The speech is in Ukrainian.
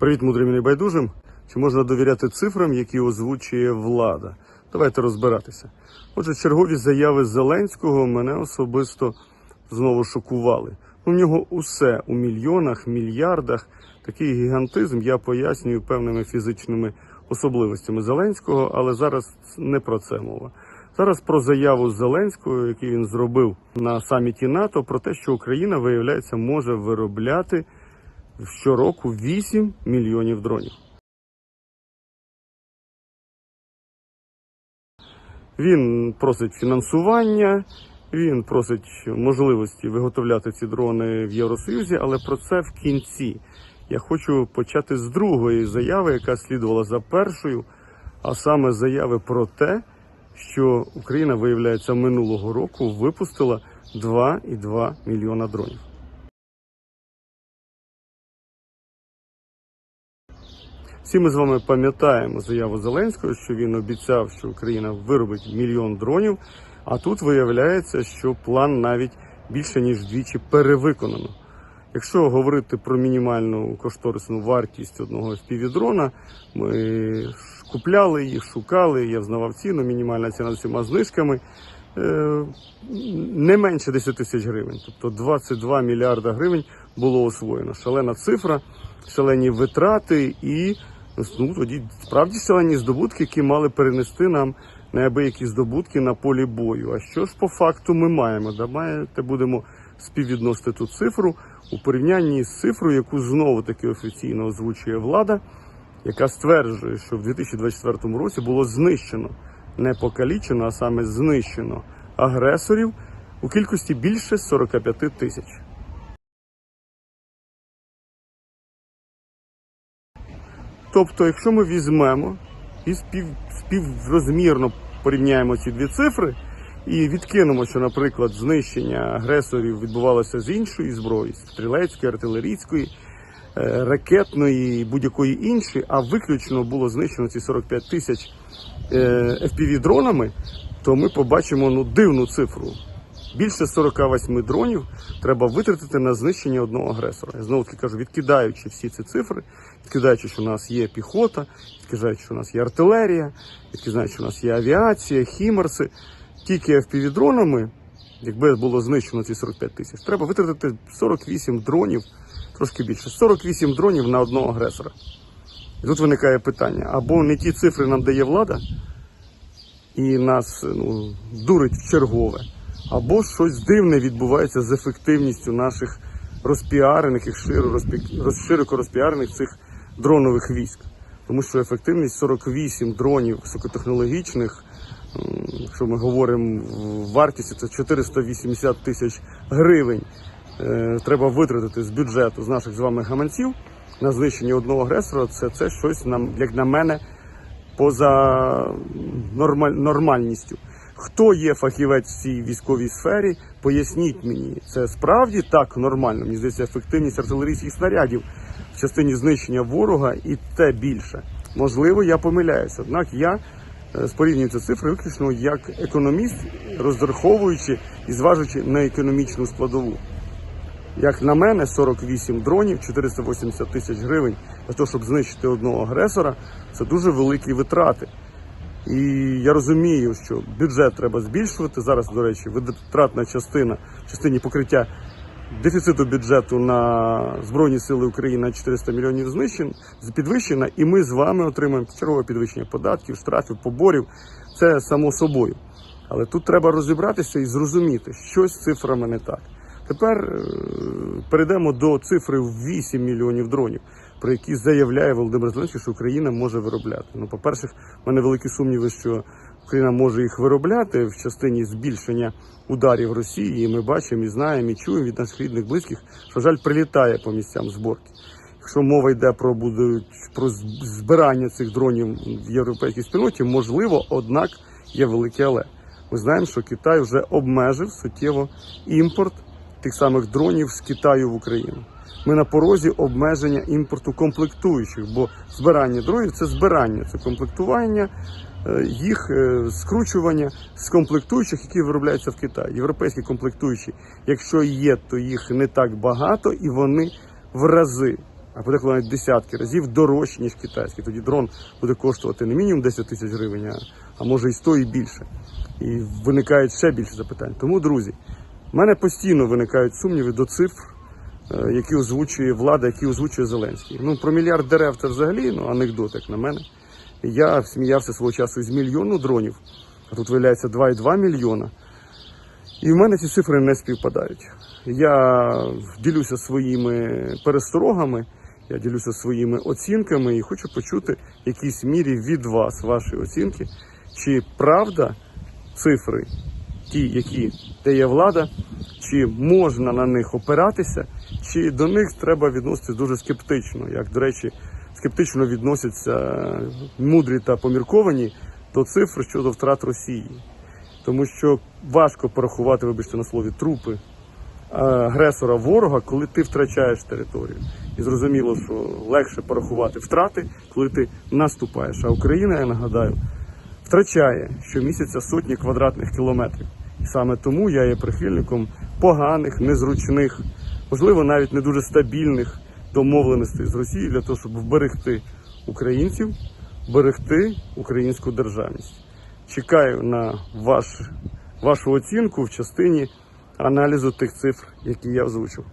Привіт, мудрим і небайдужим. Чи можна довіряти цифрам, які озвучує влада? Давайте розбиратися. Отже, чергові заяви Зеленського мене особисто знову шокували. У нього усе у мільйонах, мільярдах. Такий гігантизм я пояснюю певними фізичними особливостями Зеленського, але зараз не про це мова. Зараз про заяву Зеленського, яку він зробив на саміті НАТО, про те, що Україна, виявляється, може виробляти щороку 8 мільйонів дронів. Він просить фінансування, він просить можливості виготовляти ці дрони в Євросоюзі, але про це в кінці. Я хочу почати з другої заяви, яка слідувала за першою, а саме заяви про те, що Україна, виявляється, минулого року випустила 2,2 мільйона дронів. Всі ми з вами пам'ятаємо заяву Зеленського, що він обіцяв, що Україна виробить мільйон дронів. А тут виявляється, що план навіть більше ніж двічі перевиконано. Якщо говорити про мінімальну кошторисну вартість одного FPV-дрона, ми купляли їх, шукали, я взнавав ціну, мінімальна ціна з усіма знижками. е, Не менше 10 тисяч гривень, тобто 22 мільярда гривень було освоєно. Шалена цифра, шалені витрати і ну, тоді справді шалені здобутки, які мали перенести нам неабиякі здобутки на полі бою. А що ж по факту ми маємо? Давайте будемо співвідносити ту цифру у порівнянні з цифрою, яку знову таки офіційно озвучує влада, яка стверджує, що в 2024 році було знищено, не покалічено, а саме знищено агресорів у кількості більше 45 тисяч. Тобто, якщо ми візьмемо і спів, співрозмірно порівняємо ці дві цифри і відкинемо, що, наприклад, знищення агресорів відбувалося з іншої зброї, стрілецької, артилерійської, е, ракетної і будь-якої іншої, а виключно було знищено ці 45 тисяч fpv дронами, то ми побачимо ну, дивну цифру. Більше 48 дронів треба витратити на знищення одного агресора. Я знову таки кажу, відкидаючи всі ці цифри, відкидаючи, що у нас є піхота, відкидаючи, що у нас є артилерія, відкидаючи, що у нас є авіація, хімерси. Тільки fpv дронами, якби було знищено ці 45 тисяч, треба витратити 48 дронів, трошки більше, 48 дронів на одного агресора. І тут виникає питання: або не ті цифри нам дає влада, і нас ну, дурить в чергове, або щось дивне відбувається з ефективністю наших розпіарених і широко розпіарених цих дронових військ. Тому що ефективність 48 дронів високотехнологічних, якщо ми говоримо в вартісті, це 480 тисяч гривень. е, Треба витратити з бюджету з наших з вами гаманців на знищення одного агресора. Це, це щось нам, як на мене, поза нормаль, нормальністю. Хто є фахівець в цій військовій сфері, поясніть мені, це справді так нормально. Мені здається, ефективність артилерійських снарядів в частині знищення ворога і те більше. Можливо, я помиляюся. Однак я е, спорівнюю ці цифри виключно як економіст, розраховуючи і зважуючи на економічну складову. Як на мене, 48 дронів, 480 тисяч гривень для того, щоб знищити одного агресора, це дуже великі витрати. І я розумію, що бюджет треба збільшувати. Зараз, до речі, витратна частина частині покриття дефіциту бюджету на Збройні Сили України на 400 мільйонів знищен, підвищена, і ми з вами отримаємо чергове підвищення податків, штрафів, поборів. Це само собою. Але тут треба розібратися і зрозуміти, що з цифрами не так. Тепер е, перейдемо до цифри в 8 мільйонів дронів, про які заявляє Володимир Зеленський, що Україна може виробляти. Ну, по-перше, в мене великі сумніви, що Україна може їх виробляти в частині збільшення ударів Росії. І ми бачимо і знаємо, і чуємо від наших рідних близьких, що жаль прилітає по місцям зборки. Якщо мова йде про будуть про збирання цих дронів в європейській спільноті, можливо, однак є велике але. Ми знаємо, що Китай вже обмежив суттєво імпорт тих самих дронів з Китаю в Україну. Ми на порозі обмеження імпорту комплектуючих, бо збирання дронів це збирання, це комплектування, е, їх е, скручування з комплектуючих, які виробляються в Китаї. Європейські комплектуючі, якщо є, то їх не так багато і вони в рази а подеколи навіть десятки разів дорожче, ніж китайський. Тоді дрон буде коштувати не мінімум 10 тисяч гривень, а може і 100 і більше. І виникають ще більше запитань. Тому, друзі, в мене постійно виникають сумніви до цифр, е, які озвучує влада, які озвучує Зеленський. Ну, про мільярд дерев це взагалі ну, анекдот, як на мене. Я сміявся свого часу з мільйону дронів, а тут виявляється 2,2 мільйона. І в мене ці цифри не співпадають. Я ділюся своїми пересторогами, я ділюся своїми оцінками і хочу почути в якійсь мірі від вас ваші оцінки, чи правда цифри, ті, які дає влада, чи можна на них опиратися, чи до них треба відноситися дуже скептично, як, до речі, скептично відносяться мудрі та помірковані до цифр щодо втрат Росії. Тому що важко порахувати, вибачте на слові, трупи е, агресора ворога, коли ти втрачаєш територію. І зрозуміло, що легше порахувати втрати, коли ти наступаєш. А Україна, я нагадаю, втрачає щомісяця сотні квадратних кілометрів. Саме тому я є прихильником поганих, незручних, можливо, навіть не дуже стабільних домовленостей з Росією для того, щоб вберегти українців, берегти українську державність. Чекаю на ваш, вашу оцінку в частині аналізу тих цифр, які я озвучив.